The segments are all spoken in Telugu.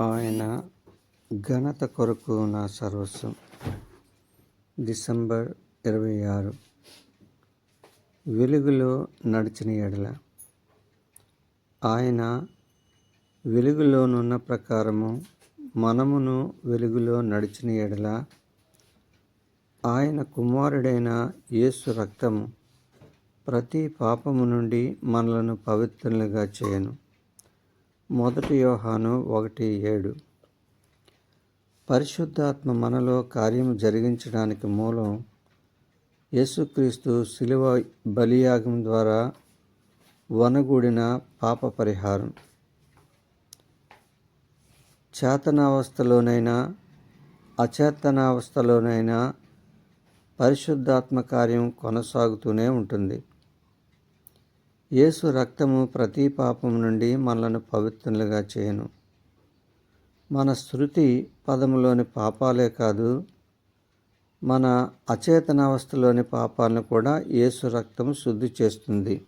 ఆయన ఘనత కొరకు నా సర్వస్వం. డిసెంబర్ ఇరవై ఆరు. వెలుగులో నడిచిన ఎడల. ఆయన వెలుగులోనున్న ప్రకారము మనమును వెలుగులో నడిచిన ఎడల. ఆయన కుమారుడైన యేసు రక్తము ప్రతి పాపము నుండి మనలను పవిత్రులుగా చేయను. మొదటి యోహాను ఒకటి ఏడు. పరిశుద్ధాత్మ మనలో కార్యము జరిగించడానికి మూలం యేసుక్రీస్తు శిలువ బలియాగం ద్వారా వనగూడిన పాప పరిహారం. చేతనావస్థలోనైనా అచేతనావస్థలోనైనా పరిశుద్ధాత్మ కార్యం కొనసాగుతూనే ఉంటుంది. యేసు రక్తము ప్రతి పాపం నుండి మనలను పవిత్రులుగా చేయను. మన శృతి పదములోని పాపాలే కాదు మన అచేతనావస్థలోని పాపాలను కూడా యేసు రక్తము శుద్ధి చేస్తుంది.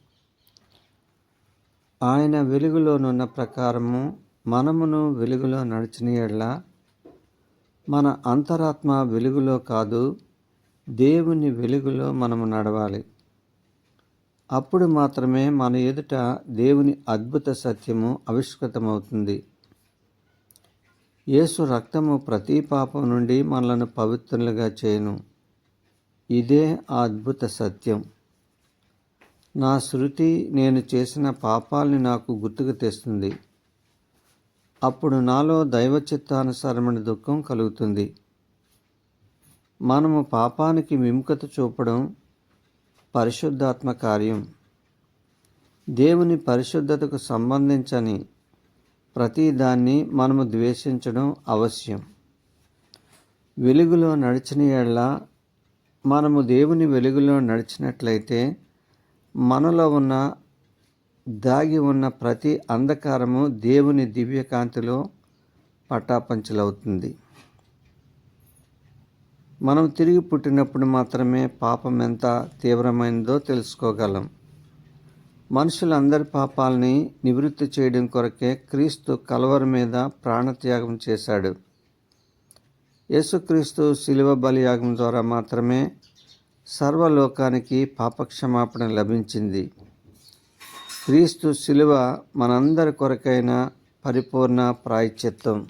ఆయన వెలుగులోనున్న ప్రకారము మనమును వెలుగులో నడిచిన ఎడల మన అంతరాత్మ వెలుగులో కాదు దేవుని వెలుగులో మనము నడవాలి. అప్పుడు మాత్రమే మన ఎదుట దేవుని అద్భుత సత్యము ఆవిష్కృతమవుతుంది. యేసు రక్తము ప్రతి పాపం నుండి మనలను పవిత్రులుగా చేయను. ఇదే ఆ అద్భుత సత్యం. నా శృతి నేను చేసిన పాపాల్ని నాకు గుర్తుకు తెస్తుంది. అప్పుడు నాలో దైవ చిత్తానుసారమైన దుఃఖం కలుగుతుంది. మనము పాపానికి విముఖత చూపడం పరిశుద్ధాత్మ కార్యం. దేవుని పరిశుద్ధతకు సంబంధించని ప్రతిదాన్ని మనము ద్వేషించడం అవశ్యం. వెలుగులో నడిచిన ఏళ్ళ మనము దేవుని వెలుగులో నడిచినట్లయితే మనలో ఉన్న దాగి ఉన్న ప్రతి అంధకారము దేవుని దివ్యకాంతిలో పటాపంచలవుతుంది. మనం తిరిగి పుట్టినప్పుడు మాత్రమే పాపం ఎంత తీవ్రమైనదో తెలుసుకోగలం. మనుషులందరి పాపాలని నివృత్తి చేయడం కొరకే క్రీస్తు కలవర మీద ప్రాణత్యాగం చేశాడు. యేసుక్రీస్తు శిలువ బలియాగం ద్వారా మాత్రమే సర్వలోకానికి పాపక్షమాపణ లభించింది. క్రీస్తు శిలువ మనందరి కొరకైన పరిపూర్ణ ప్రాయశ్చిత్తం.